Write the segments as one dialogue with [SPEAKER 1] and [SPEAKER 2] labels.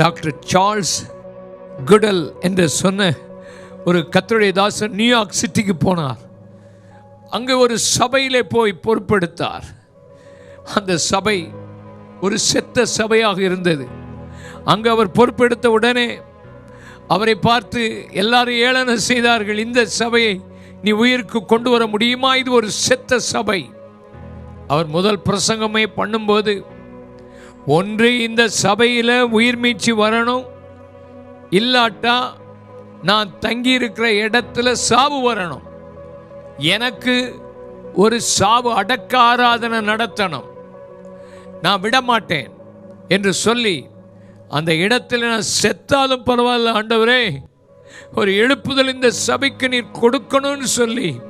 [SPEAKER 1] Doctor Charles குடல் என்று சொன்ன ஒரு கத்தருடைய தாசன் நியூயார்க் சிட்டிக்கு போனார். அங்கே ஒரு சபையிலே போய் பொறுப்பெடுத்தார். அந்த சபை ஒரு செத்த சபையாக இருந்தது. அங்கே அவர் பொறுப்பெடுத்த உடனே அவரை பார்த்து எல்லாரும் ஏளனம் செய்தார்கள் இந்த சபையை நீ உயிருக்கு கொண்டு வர முடியுமா? இது ஒரு செத்த சபை. அவர் முதல் பிரசங்கமே பண்ணும்போது ஒன்று இந்த சபையில் உயிர் மீச்சு வரணும். இல்லாட்டா நான் தங்கி இருக்கிற இடத்துல சாவு வரணும். எனக்கு ஒரு சாவு அடக்க ஆராதனை நடத்தணும். நான் விட மாட்டேன் என்று சொல்லி அந்த இடத்துல நான் செத்தாலும் பரவாயில்ல ஆண்டவரே. ஒரு எழுப்புதல் இந்த சபைக்கு நீர் கொடுக்கணும்னு சொல்லி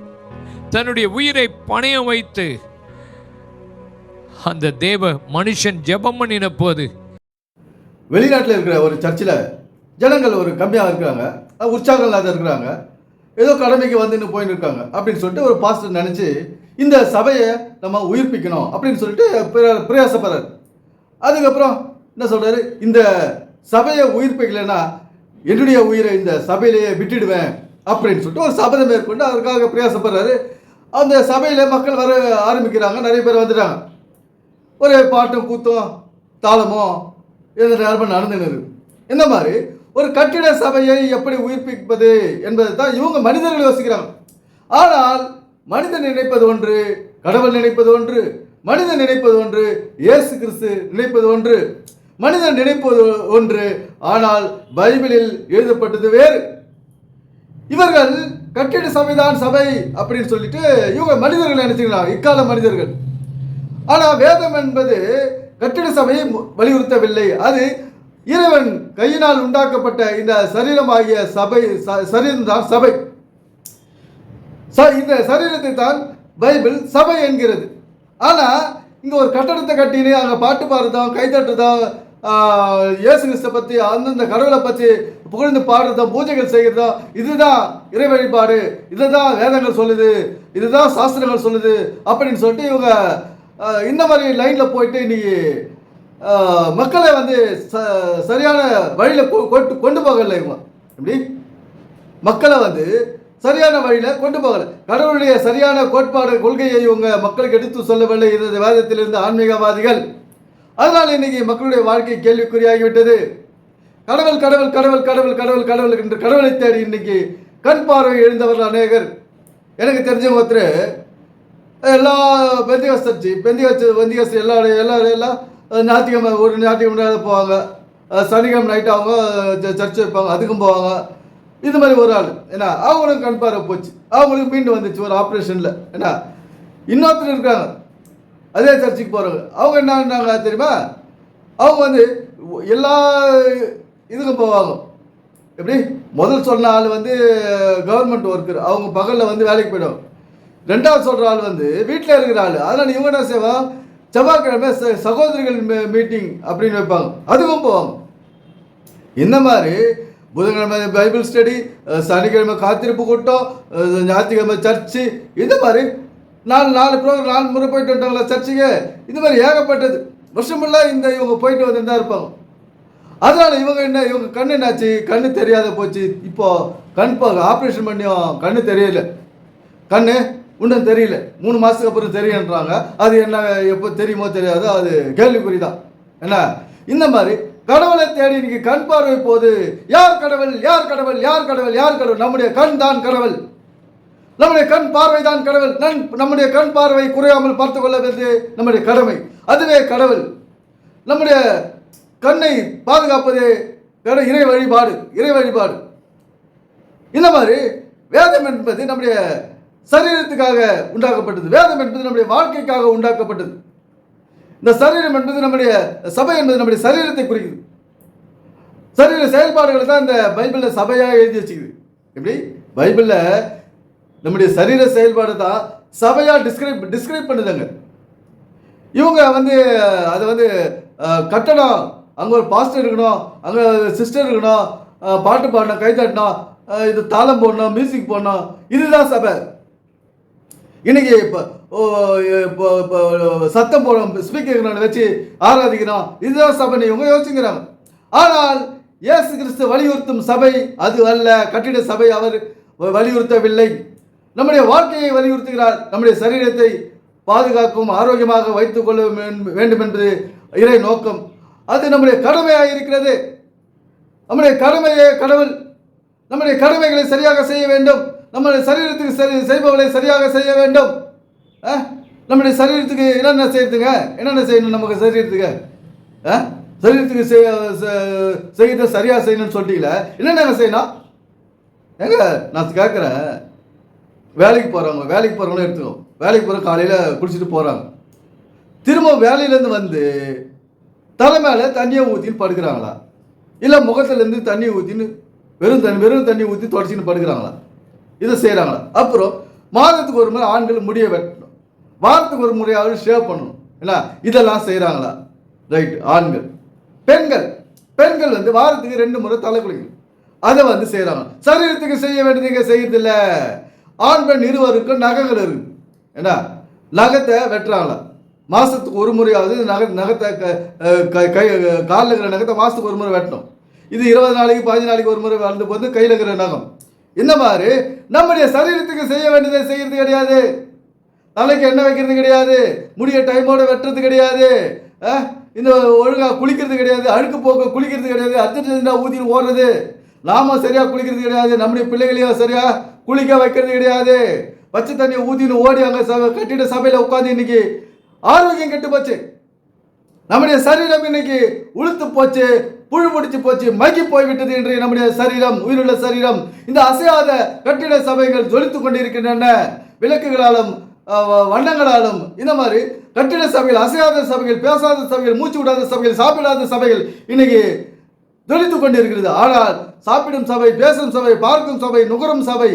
[SPEAKER 1] தன்னுடைய உயிரை பணயம் வைத்து அந்த தேவ மனுஷன் ஜெபம் பண்ணின போது
[SPEAKER 2] வெளிநாட்டில் இருக்கிற ஒரு சர்ச்சில் ஜனங்கள் ஒரு கம்மியாக இருக்கிறாங்க. உற்சாகம் இல்லாத இருக்கிறாங்க. ஏதோ கடமைக்கு வந்துன்னு போயின்னு இருக்காங்க. அப்படின்னு சொல்லிட்டு ஒரு பாஸ்டர் நினச்சி இந்த சபையை நம்ம உயிர்ப்பிக்கணும் அப்படின்னு சொல்லிட்டு பிர- அதுக்கப்புறம் என்ன சொல்கிறாரு இந்த சபையை உயிர்ப்பிக்கலைன்னா என்னுடைய உயிரை இந்த சபையிலேயே விட்டுடுவேன் அப்படின்னு சொல்லிட்டு ஒரு சபதம் மேற்கொண்டு அதற்காக பிரயாசப்படுறாரு. அந்த சபையில் மக்கள் வர ஆரம்பிக்கிறாங்க. நிறைய பேர் வந்துட்டாங்க. ஒரு பாட்டும் கூத்தும் தாளமும் இந்த நேரமும் நடந்துன்னு இந்த மாதிரி? ஒரு கட்டிட சபையை எப்படி உயிர்ப்பிப்பது என்பதை தான் இவங்க மனிதர்கள் யோசிக்கிறாங்க. ஆனால் மனிதன் நினைப்பது ஒன்று கடவுள் நினைப்பது ஒன்று மனிதன் நினைப்பது ஒன்று இயேசு கிறிஸ்து நினைப்பது ஒன்று மனிதன் நினைப்பது ஒன்று ஆனால் பைபிளில் எழுதப்பட்டது வேறு. இவர்கள் கட்டிட சபைதான் சபை அப்படின்னு சொல்லிட்டு இவங்க மனிதர்கள் நினைச்சுக்கலாம் இக்கால மனிதர்கள். ஆனால் வேதம் என்பது கட்டிட சபையை வலியுறுத்தவில்லை. அது இறைவன் கையினால் உண்டாக்கப்பட்ட இந்த சரீரமாகிய சபை ச- சரீரம் தான் சபை. ச- இந்த சரீரத்தை தான் பைபிள் சபை என்கிறது. ஆனால் இங்கே ஒரு கட்டடத்தை கட்டினு அங்கே பாட்டு பாடுறதும் கைத்தட்டுறதும் இயேசு கிறிஸ்தை பற்றி அந்தந்த கடவுளை பற்றி புகழ்ந்து பாடுறதும் பூஜைகள் செய்கிறதும் இதுதான் இறை வழிபாடு. இதுதான் வேதங்கள் சொல்லுது. இதுதான் சாஸ்திரங்கள் சொல்லுது. அப்படின்னு சொல்லிட்டு இவங்க இந்த மாதிரி லைனில் போயிட்டு இன்னைக்கு மக்களை வந்து ச சரியான வழியில் கொண்டு கொண்டு போகலை இவங்க. எப்படி? மக்களை வந்து சரியான வழியில் கொண்டு போகல. கடவுளுடைய சரியான கோட்பாடு கொள்கையை இவங்க மக்களுக்கு எடுத்து சொல்லவில்லை. இந்த வேதத்திலிருந்து ஆன்மீகவாதிகள். அதனால் இன்னைக்கு மக்களுடைய வாழ்க்கை கேள்விக்குறியாகிவிட்டது. கடவுள் கடவுள் கடவுள் கடவுள் கடவுள் கடவுள் என்று கடவுளை தேடி இன்னைக்கு கண் பார்வை எழுந்தவர்கள் அநேகர். எனக்கு தெரிஞ்ச ஒருத்தர் எல்லா பெந்திகாஸ் சர்ச்சு பெந்திகாஸ் பெந்திகாஸ் எல்லா எல்லா எல்லாம் ஞாயிற்றுக்கிழமை ஒரு ஞாயிற்றுக்கிழமை போவாங்க. சனிக்கிழமை நைட்டு அவங்க ச- சர்ச் வைப்பாங்க. அதுக்கும் போவாங்க. இது மாதிரி ஒரு ஆள். என்ன அவங்களும் கண்பார போச்சு. அவங்களுக்கு மீண்டும் வந்துச்சு ஒரு ஆப்ரேஷனில் என்ன இன்னொருத்தர் இருக்காங்க. அதே சர்ச்சுக்கு போகிறவங்க அவங்க என்னன்னாங்க தெரியுமா? அவங்க வந்து எல்லா இதுக்கும் போவாங்க. எப்படி? முதல் சொன்ன ஆள் வந்து கவர்மெண்ட் ஒர்க்கர் அவங்க பகலில் வந்து வேலைக்கு போயிடுவாங்க. ரெண்டாவது சொல்கிற ஆள் வந்து வீட்டில் இருக்கிற ஆள். அதனால் இவங்க என்ன செய்வான் செவ்வாய்க்கிழமை ச- சகோதரிகள் மீட்டிங் அப்படின்னு வைப்பாங்க. அதுவும் போவாங்க. இந்த மாதிரி புதன்கிழமை பைபிள் ஸ்டடி சனிக்கிழமை காத்திருப்பு கூட்டம் ஞாயிற்றுக்கிழமை சர்ச்சு இந்த மாதிரி நாலு நாலு ப்ரோக்ராம் நாலு முறை போயிட்டு வந்துட்டாங்களா சர்ச்சுக்கு? இந்த மாதிரி ஏகப்பட்டது. வருஷம் ஃபுல்லாக இந்த இவங்க போயிட்டு வந்துட்டு தான் இருப்பாங்க. அதனால் இவங்க என்ன இவங்க கண் என்னாச்சு? கண்ணு தெரியாத போச்சு. இப்போது கண் ஆப்ரேஷன் பண்ணியும் கண்ணு தெரியல. கண்ணு இன்னும் தெரியல. மூணு மாதத்துக்கு அப்புறம் தெரியுன்றாங்க அது என்ன எப்போ தெரியுமோ தெரியாது. அது கேள்விக்குறி தான் என்ன? இந்த மாதிரி கடவுளை தேடி இன்னைக்கு கண் பார்வை போது யார் கடவுள்? யார் கடவுள்? யார் கடவுள்? யார் கடவுள்? நம்முடைய கண் தான் கடவுள். நம்முடைய கண் பார்வை தான் கடவுள். நன் நம்முடைய கண் பார்வை குறையாமல் பார்த்து கொள்ள வேண்டியது நம்முடைய கடமை. அதுவே கடவுள். நம்முடைய கண்ணை பாதுகாப்பது கட இறை வழிபாடு இறை வழிபாடு. இந்த மாதிரி வேதம் என்பது நம்முடைய சரீரத்துக்காக உண்டாக்கப்பட்டது. வேதம் என்பது நம்முடைய வாழ்க்கைக்காக உண்டாக்கப்பட்டது. இந்த சரீரம் என்பது நம்முடைய சபை என்பது நம்முடைய சரீரத்தை குறிக்குது. சரீர செயல்பாடுகளை தான் இந்த பைபிளில் சபையாக எழுதி வச்சுக்குது. எப்படி? பைபிளில் நம்முடைய சரீர செயல்பாடு தான் சபையாக டிஸ்கிரைப் டிஸ்கிரைப் பண்ணுதுங்க. இவங்க வந்து அதை வந்து கட்டணம். அங்கே ஒரு பாஸ்டர் இருக்கணும். அங்கே சிஸ்டர் இருக்கணும். பாட்டு பாடணும் கை இது தாளம் போடணும் மியூசிக் போடணும். இதுதான் சபை. இன்னைக்கு இப்போ இப்போ இப்போ சத்தம் போடும் ஸ்பீக்கர்களை வச்சு ஆராதிக்கிறோம். இதுதான் சபை இவங்க யோசிக்கிறாங்க ஆனால் இயேசு கிறிஸ்து வலியுறுத்தும் சபை அது அல்ல. கட்டிட சபை அவர் வலியுறுத்தவில்லை. நம்முடைய வாழ்க்கையை வலியுறுத்துகிறார். நம்முடைய சரீரத்தை பாதுகாக்கும் ஆரோக்கியமாக வைத்துக் கொள்ள வேண்டும் என்பது இறை நோக்கம். அது நம்முடைய கடமையாக இருக்கிறது. நம்முடைய கடமையே கடவுள். நம்முடைய கடமைகளை சரியாக செய்ய வேண்டும். நம்முடைய சரீரத்துக்கு சரி செய்பவளை சரியாக செய்ய வேண்டும். ஆ? நம்முடைய சரீரத்துக்கு என்னென்ன செய்யறதுங்க? என்னென்ன செய்யணும் நமக்கு சரீரத்துக்கு? ஆ? சரீரத்துக்கு செய்ய செய்யறத சரியாக செய்யணும்னு சொல்லிட்டீங்களே என்னென்ன செய்யணும்? ஏங்க நான் கேட்குறேன். வேலைக்கு போகிறவங்க வேலைக்கு போகிறவங்களும் எடுத்துக்கோ. வேலைக்கு போகிற காலையில் குளிச்சுட்டு போகிறாங்க திரும்ப வேலையிலேருந்து வந்து தலை மேலே தண்ணியை ஊற்றின்னு படுக்கிறாங்களா? இல்லை முகத்துலேருந்து தண்ணி ஊற்றின்னு வெறும் தண்ணி வெறும் தண்ணி ஊற்றி தொடச்சின்னு படுக்கிறாங்களா? இதை செய்கிறாங்களா அப்புறம் மாதத்துக்கு ஒரு முறை ஆண்கள் முடிய வெட்டணும். வாரத்துக்கு ஒரு முறையாவது ஷேவ் பண்ணணும். என்ன இதெல்லாம் செய்கிறாங்களா ரைட் ஆண்கள். பெண்கள். பெண்கள் வந்து வாரத்துக்கு ரெண்டு முறை தலை குளிக்கணும். அதை வந்து செய்கிறாங்க சரீரத்துக்கு செய்ய வேண்டியதுங்க செய்யறதில்ல. ஆண் பெண் இருவருக்கும் நகங்கள் இருக்கு. என்ன? நகத்தை வெட்டுறாங்களா? மாதத்துக்கு ஒரு முறையாவது நகை நகத்தை க- கை- காலில் இருக்கிற நகத்தை மாதத்துக்கு ஒரு முறை வெட்டணும். இது இருபது நாளைக்கு பதினஞ்சு நாளைக்கு ஒரு முறை வளர்ந்து போது கையில் இருக்கிற நகம். இந்த மாதிரி நம்முடைய சரீரத்துக்கு செய்ய வேண்டியதை செய்யறது கிடையாது. தலைக்கு எண்ணெய் வைக்கிறது கிடையாது. முடிய டைமோட வெட்டுறது கிடையாது. இந்த ஒழுங்கா குளிக்கிறது கிடையாது. அழுக்கு போக்க குளிக்கிறது கிடையாது. அர்ஜென்ட் ஊத்தின்னு ஓடுறது. நாம சரியா குளிக்கிறது கிடையாது. நம்முடைய பிள்ளைகளையும் சரியா குளிக்க வைக்கிறது கிடையாது. பச்சை தண்ணியை ஊதின்னு ஓடி அங்க சபை கட்டிட சபையில உட்காந்து இன்னைக்கு ஆரோக்கியம் கெட்டு போச்சு. நம்முடைய சரீரம் இன்னைக்கு உளுத்து போச்சு. புழு முடிச்சு போச்சு மக்கி போய்விட்டது என்று நம்முடைய சரீரம் உயிருள்ள சரீரம் இந்த அசையாத கட்டிட சபைகள் ஜொலித்துக் கொண்டிருக்கின்றன. விளக்குகளாலும் வண்ணங்களாலும் இந்த மாதிரி கட்டிட சபைகள் அசையாத சபைகள் பேசாத சபைகள் மூச்சு விடாத சபைகள் சாப்பிடாத சபைகள் இன்னைக்கு ஜொலித்துக் கொண்டிருக்கிறது. ஆனால் சாப்பிடும் சபை பேசும் சபை பார்க்கும் சபை நுகரும் சபை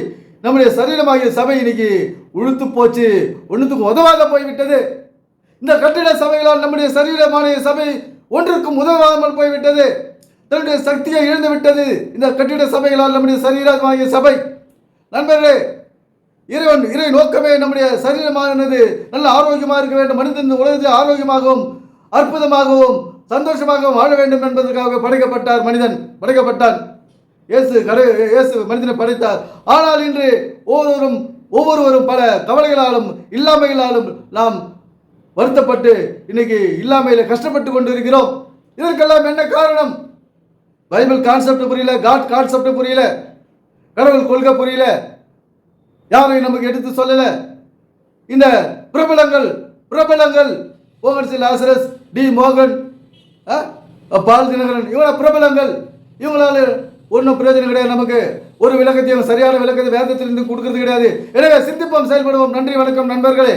[SPEAKER 2] நம்முடைய சரீரமாகிய சபை இன்னைக்கு உழுத்து போச்சு ஒன்றுத்துக்கு உதவாத போய்விட்டது. இந்த கட்டிட சபைகளால் நம்முடைய சரீரமான சபை ஒன்றுக்கு உதவாமல் போய்விட்டது. தன்னுடைய சக்தியை இழந்து விட்டது. இந்த கட்டிட சபைகளால் நம்முடைய சரீரமாகிய சபை. நண்பர்களே இறைவன் இறை நோக்கமே நம்முடைய சரீரமானது. நல்ல ஆரோக்கியமாக இருக்க வேண்டும். மனிதன் இந்த உலகத்தில் ஆரோக்கியமாகவும் அற்புதமாகவும் சந்தோஷமாகவும் வாழ வேண்டும் என்பதற்காக படைக்கப்பட்டார் மனிதன். படைக்கப்பட்டான். இயேசு கடை இயேசு மனிதனை படைத்தார். ஆனால் இன்று ஒவ்வொருவரும் ஒவ்வொருவரும் பல கவலைகளாலும் இல்லாமைகளாலும் நாம் வருத்தப்பட்டு இன்னைக்கு இல்லாமையில கஷ்டப்பட்டு கொண்டு இருக்கிறோம் இதற்கெல்லாம் என்ன காரணம்? பைபிள் கான்செப்ட் புரியல காட் கான்செப்ட் புரியல கடவுள் கொள்கை புரியல. யாரையும் நமக்கு எடுத்து சொல்லல. இந்த பிரபலங்கள் பிரபலங்கள் ஓகன்சி லாசரஸ் டி மோகன் ஆ, பால் தினகரன் இவங்கள பிரபலங்கள். இவங்களால ஒன்றும் பிரயோஜனம் கிடையாது நமக்கு. ஒரு விளக்கத்தையும் சரியான விளக்கத்தை வேதத்திலிருந்து கொடுக்கறது கிடையாது. எனவே சிந்திப்போம் செயல்படுவோம். நன்றி வணக்கம் நண்பர்களே.